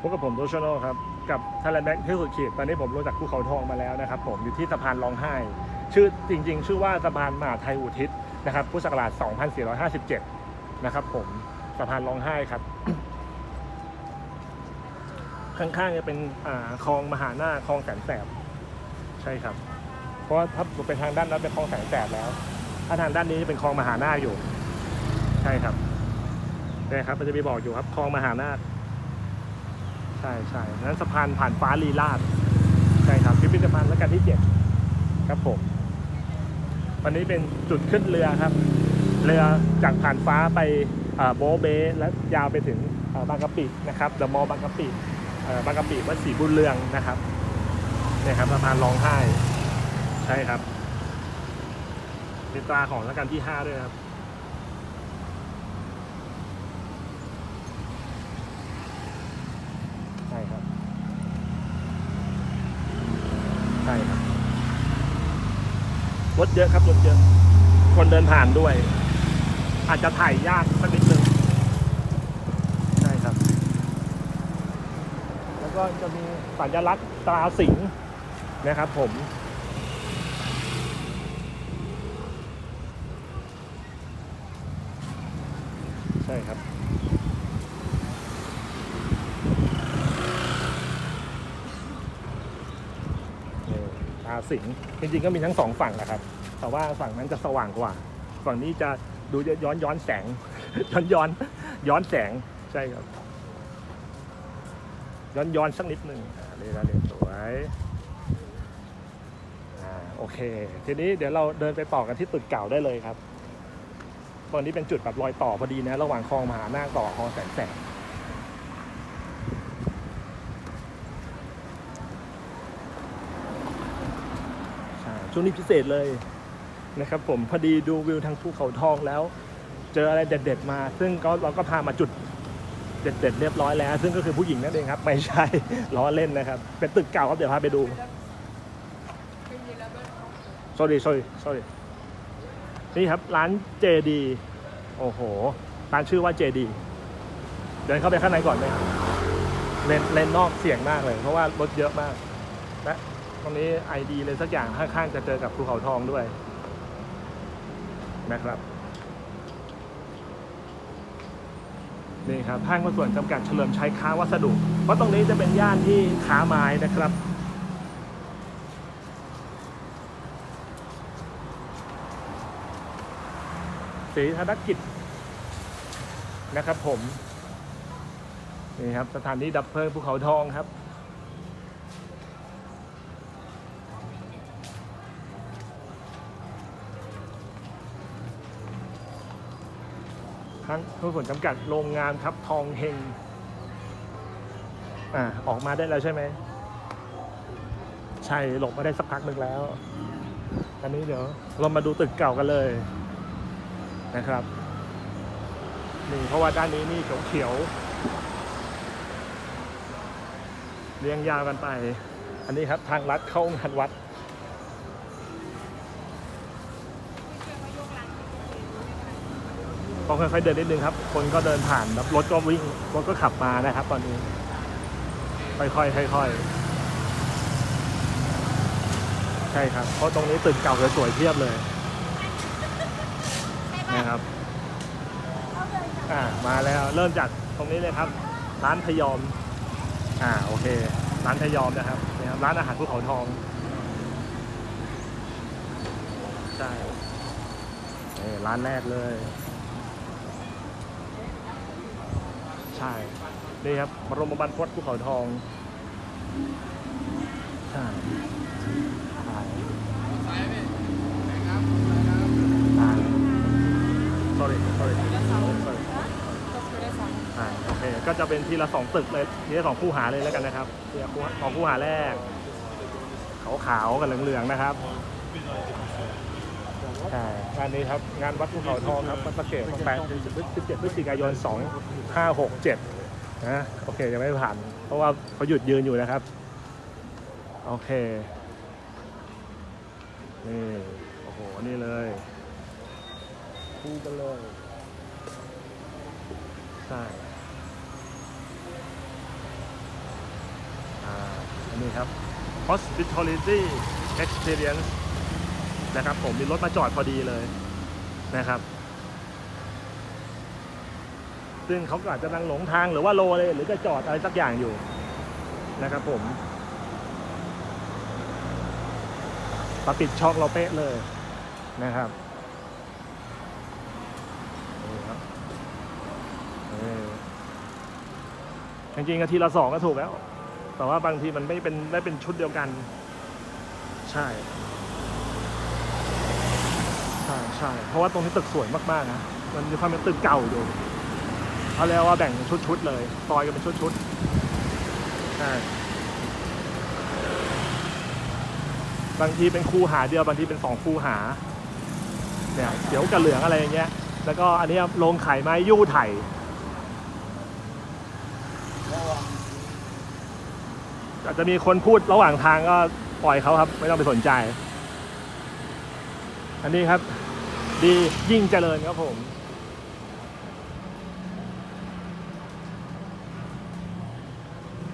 พบกับผมโดชโนครับ กับทาร์แบ็กที่สุดขีดตอนนี้ผมลงจากภูเขาทองมาแล้วนะครับ ผมอยู่ที่สะพานร้องไห้ ชื่อจริง ๆ ชื่อว่าสะพานมหาไทยอุทิศนะครับพุทธศักราช 2457 นะครับ ผมสะพานร้องไห้ครับ ข้างๆจะเป็นอ่าคลองมหานาคลองแสนแสบ ใช่ครับ เพราะว่าถ้าเป็นทางด้านนั้นเป็นคลองแสนแสบแล้ว ถ้าทางด้านนี้จะเป็นคลองมหานาอยู่ ใช่ครับนี่ครับมันจะมีบอกอยู่ครับคลองมหานาค ช่ใช่นั้นสะพานผ่านฟ้าลีลาดใช่ครับพิพิธภัณฑ์และการที่เจ็ดครับผมวันนี้เป็นจุดขึ้นเรือครับ เรือจากผ่านฟ้าไปโบเบและยาวไปถึงบางกะปินะครับเดอะมอลล์บางกะปิบางกะปิวัดศรีบุญเรืองนะครับเนี่ยครับสะพานร้องไห้ใช่ครับมีตราของรัชกาลที่ห้าด้วยครับ ช่ครับ ใช่ครับ รถเยอะครับรถเยอะ คนเดินผ่านด้วย อาจจะถ่ายยากสักนิดนึงใช่ครับ แล้วก็จะมีสัญลักษณ์ตราสิงห์นะครับผม ใช่ครับ นี่ ตาสิงห์จริงๆก็มีทั้งสองฝั่งนะครับ แต่ว่าฝั่งนั้นจะสว่างกว่า ฝั่งนี้จะดูย้อนย้อนแสง ย้อนย้อนย้อนแสงใช่ครับ ย้อนย้อนสักนิดหนึ่งอ่านี่แล้วนี่สวยอ่าโอเค ทีนี้เดี๋ยวเราเดินไปต่อกันที่ตึกเก่าได้เลยครับตอนนี้เป็นจุดแบบรอยต่อพอดีนะ ระหว่างคลองมหานาคต่อคลองแสนแสบ ช่วงนี้พิเศษเลยนะครับผมพอดีดูวิวทางภูเขาทองแล้ว เจออะไรเด็ด ๆ มา ซึ่งก็เราก็พามาจุดเด็ดๆเรียบร้อยแล้ว ซึ่งก็คือผู้หญิงนั่นเองครับ ไม่ใช่ล้อเล่นนะครับ เป็นตึกเก่าครับเดี๋ยวพาไปดู sorry sorry sorry นี่ครับร้านเจดีโอ้โห ร้านชื่อว่าเจดีเดินเข้าไปข้างในก่อนไหมครับเลนเลนนอกเสี่ยงมากเลย เพราะว่ารถเยอะมาก รงนี้ไอดีเลยสักอย่างข้างๆจะเจอกับภูเขาทองด้วยนะครับ นี่ครับห้างหุ้นส่วนจำกัดเฉลิมชัยค้าวัสดุ เพราะตรงนี้จะเป็นย่านที่ค้าไม้นะครับศรีธนกิจนะครับผม นี่ครับ สถานที่ดับเพลิงภูเขาทองครับ ทั้งผู้ผลจำกัดโรงงานครับทองเฮงอ่าออกมาได้แล้วใช่ไหมใช่หลบมาได้สักพักหนึ่งแล้วอันนี้เดี๋ยวเรามาดูตึกเก่ากันเลยนะครับนี่เพราะว่าด้านนี้นี่เขียวๆเรียงยาวกันไป อันนี้ครับทางลัดเข้างานวัด ต้องค่อยๆเดินนิดนึงครับ คนก็เดินผ่านแล้วรถก็วิ่งรถก็ขับมานะครับ ตอนนี้ ค่อยๆค่อยๆใช่ครับ เพราะตรงนี้ตึกเก่าสวยๆเพียบเลยนะครับ อ่ามาแล้วเริ่มจากตรงนี้เลยครับ ร้านพยอม อ่าโอเค ร้านพยอมนะครับนี่ครับร้านอาหารภูเขาทองใช่ร้านแรกเลย ใช่นี่ครับบรมบรรพตภูเขาทอง ใช่ใช่อ่า sorry sorry sorry อ่าโอเคก็จะเป็นทีละสองตึกเลยทีละสองคู่หาเลยแล้วกันนะครับทีละคู่สองคู่หาแรกขาวๆกับเหลืองๆนะครับ ใช่งานนี้ครับ งานวัดภูเขาทองครับวัดสะเกดแปดถึงสิบเจ็ดพฤศจิกายนสองห้าหกเจ็ดนะโอเคยังไม่ผ่าน เพราะว่าเขาหยุดยืนอยู่นะครับ โอเค นี่ โอ้โห นี่เลยคู่กันเลยใช่อันนี้ครับ hospitality experience นะครับ ผมมีรถมาจอดพอดีเลยนะครับ ซึ่งเขาอาจจะนั่งหลงทางหรือว่าโลเลย หรือจะจอดอะไรสักอย่างอยู่นะครับ ผมมาปิดช่องเราเป๊ะเลยนะครับเออจริงๆทีละสองก็ถูกแล้ว แต่ว่าบางทีมันไม่เป็นได้เป็นชุดเดียวกัน ใช่ ใช่ใช่เพราะว่าตรงนี้ตึกสวยมากๆนะมันมีความเป็นตึกเก่าอยู่เขาเรียกว่าแบ่งชุดๆเลยซอยกันเป็นชุดๆใช่บางทีเป็นคูหาเดียวบางทีเป็นสองคูหาเนี่ยเดี๋ยวกับเหลืองอะไรอย่างเงี้ย แล้วก็อันนี้โรงขายไม้ยู่ไถ่อาจจะมีคนพูดระหว่างทางก็ปล่อยเขาครับ ไม่ต้องไปสนใจ อันนี้ครับ ดียิ่งเจริญครับผม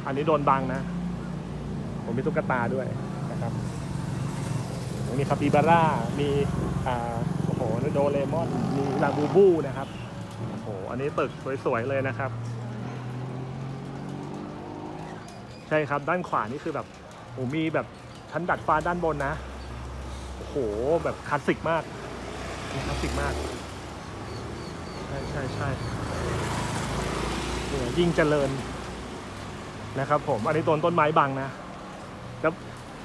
อันนี้โดนบังนะ ผมมีตุ๊กตาด้วยนะครับมีคาปิบาร่า มีอ่าโอ้โหโดเรมอน มีลาบูบูนะครับ โอ้โห อันนี้ตึกสวยๆเลยนะครับ ใช่ครับ ด้านขวานี่คือแบบโอ้มีแบบชั้นดัดฟ้าด้านบนนะ โอ้โห แบบคลาสสิกมากคลาสสิกมาก ใช่ใช่ใช่เนี่ยยิ่งเจริญนะครับผม อันนี้ต้นต้นไม้บังนะ จะ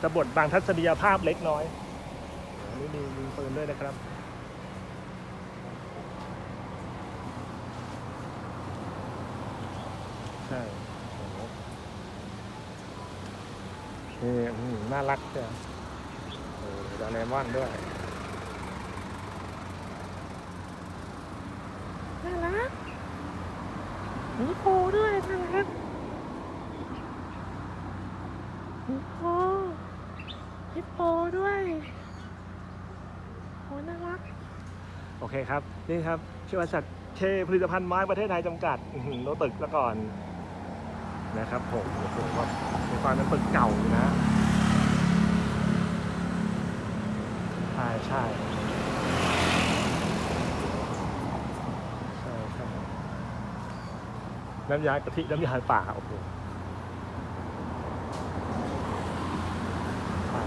จะบดบังทัศนียภาพเล็กน้อย อันนี้มียิงปืนด้วยนะครับใช่โอ้โหน่ารักเชีย โอ้ดาเลมอนด้วยน่ารักมีโพด้วยน่ารักมีโพฮิปโปด้วยโหน่ารัก โอเคครับ นี่ครับชื่อบริษัทเคผลิตภัณฑ์ไม้ประเทศไทยจำกัดอื้อหือรถตึกแล้วก่อน นะครับผมโอ้โหแบบมีความเป็นตึกเก่าอยู่นะ ใช่ใช่ใช่น้ำยากะทิน้ำยาป่าโอ้โหใช่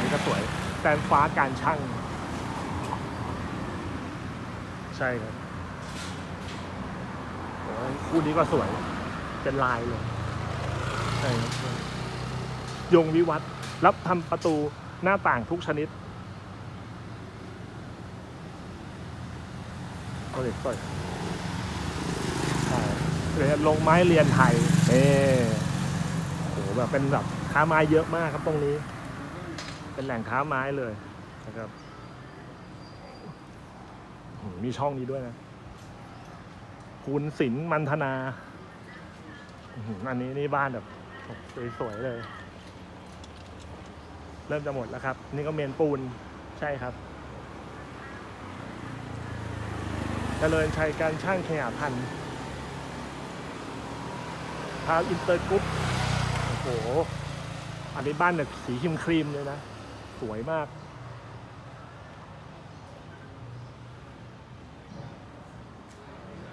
นี่ก็สวยแตนฟ้าการช่าง ใช่ครับอ้ยคู่นี้ก็สวยเป็นลายเลย ใช่ครับยงวิวัฒน์ รับทำประตูหน้าต่างทุกชนิดโปรเจกต์สวยใช่เรียนลงไม้เรียนไทยเอโหแบบเป็นแบบค้าไม้เยอะมากครับตรงนี้ เป็นแหล่งค้าไม้เลยนะครับ มีช่องนี้ด้วยนะคุณศิลป์มันธนา อันนี้นี่บ้านแบบสวยๆเลย ริ่มจะหมดแล้วครับ นี่ก็เมนปูนใช่ครับเจริญชัยการช่างขยะพันธุ์ทาวอินเตอร์กรุ๊ปโอ้โห อันนี้บ้านแบบสีครีมครีมเลยนะ สวยมาก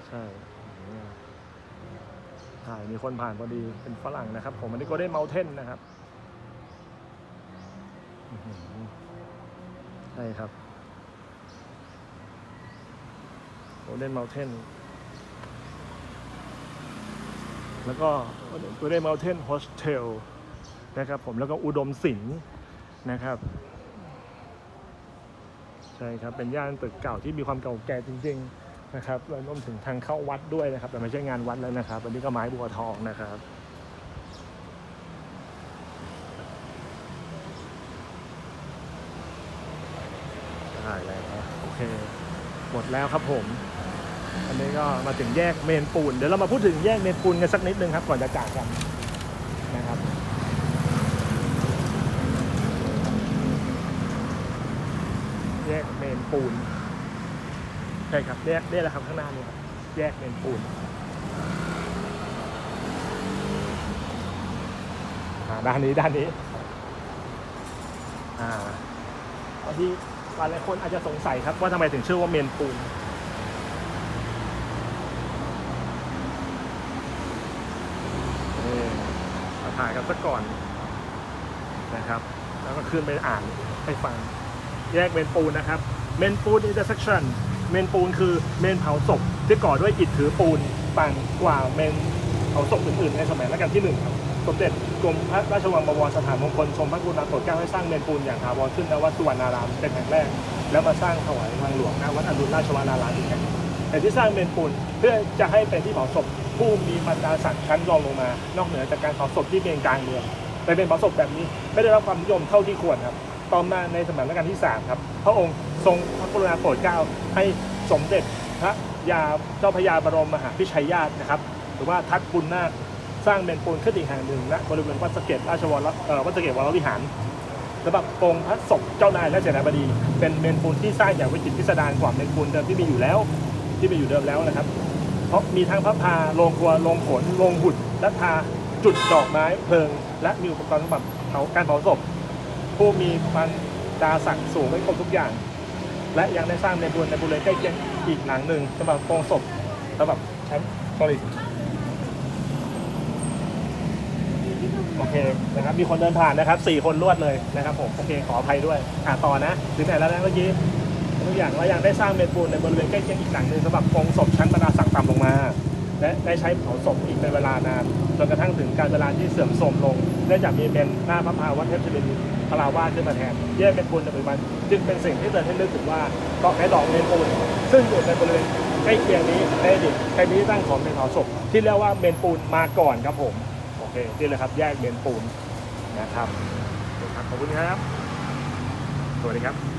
ใช่ใช่มีคนผ่านพอดีเป็นฝรั่งนะครับ ผมอันนี้ก็ได้เมาเทนนะครับ ใช่ครับโอเดนเมลเทนแล้วก็โอเดนเมลเทนโฮสเทลนะครับผมแล้วก็อุดมศิลป์นะครับ ใช่ครับ เป็นย่านตึกเก่าที่มีความเก่าแก่จริง ๆ นะครับรวมถึงทางเข้าวัดด้วยนะครับ แต่ไม่ใช่งานวัดแล้วนะครับอันนี้ก็ไม้บัวทองนะครับ ได้แล้วโอ เคหมดแล้วครับผมอันนี้ก็มาถึงแยกเมนปูนเดี๋ยวเรามาพูดถึงแยกเมนปูนกันสักนิดนึงครับก่อนจะจากกันนะครับแยกเมนปูนใช่ครับแยกนี่แหละครับข้างหน้านี่ครับแยกเมนปูนด้านนี้ด้านนี้อ่าบางที หลายๆคนอาจจะสงสัยครับว่าทำไมถึงชื่อว่าเมนปูน นี่มาถ่ายกันสักก่อนนะครับ แล้วก็ขึ้นไปอ่านให้ฟัง แยกเมนปูนนะครับ เมนปูน intersection เมนปูนคือเมนเผาศพที่ก่อด้วยอิฐถือปูนต่างกว่าเมนเผาศพอื่นๆในสมัยรัชกาลที่หนึ่งครับ สมเด็จกรมพระราชวังบวรสถานมงคลชมพระกรุณาโปรดเกล้าให้สร้างเมนปูนอย่างถาวรขึ้นณวัดสุวรรณารามเป็นแห่งแรก แล้วมาสร้างถวายวังหลวงณวัดอรุณราชวรารามอีกแห่งแต่ที่สร้างเมนปูนเพื่อจะให้เป็นที่เผาศพผู้มีบรรดาศักดิ์ชั้นรองลงมา นอกเหนือจากการเผาศพที่เมนกลางเมืองแต่เป็นเผาศพแบบนี้ไม่ได้รับความนิยมเท่าที่ควรครับต่อมาในสมัยรัชกาลที่3ครับพระองค์ทรงพระกรุณาโปรดเกล้าให้สมเด็จพระยาเจ้าพระยาบรมมหาพิชัยญาตินะครับ หรือว่าทัดบุญนาค สร้างเมนปูนขึ้นอีกแห่งหนึ่งณบริเวณวัดสะเก็ดราชวรวัดสะเก็ดวรวิหารสำหรับองค์พระศพเจ้านายและเสนาบดี เป็นเมนปูนที่สร้างอย่างวิจิตรพิสดารกว่าเมนปูนเดิมที่มีอยู่แล้วที่มีอยู่เดิมแล้วนะครับ เพราะมีทั้งพระพาโรงครัวโรงขนโรงหุ่นและทาจุดดอกไม้เพลิง และมีอุปกรณ์สำหรับเผาการเผาศพ ผู้มีบรรดาศักดิ์สูงไม่ครบทุกอย่าง และยังได้สร้างในบริเวณในบริเวณใกล้เคียงอีกหลังหนึ่งสำหรับโปรงศพสำหรับใช้ sorry โอเคนะครับมีคนเดินผ่านนะครับสี่คนรวดเลยนะครับผมโอเคขออภัยด้วยอ่าต่อนะถึงไหนแล้วนะเมื่อกี้ทุกอย่างแล้วยังได้สร้างเมนปูนในบริเวณใกล้เคียงอีกหลังหนึ่งสำหรับโปรงศพชั้นบรรดาศักดิ์ต่ำลงมา และได้ใช้เผาศพอีกเป็นเวลานานจนกระทั่งถึงการเวลาที่เสื่อมโทรมลงเนื่องจากมีเป็นหน้าพระพาวัดเทพศิรินพราวาขึ้นมาแทนแยกเป็นปูนในปัจจุบันจึงเป็นสิ่งที่เตือนให้นึกถึงว่าเกาะไม้ดอกเมนปูนซึ่งอยู่ในบริเวณใกล้เคียงนี้ในอดีตใครมีที่ตั้งของเป็นเผาศพที่เรียกว่าเมนปูนมาก่อนครับผม เคนี่เลยครับแยกเบนปูนนะครับขอบคุณครับ สวัสดีครับ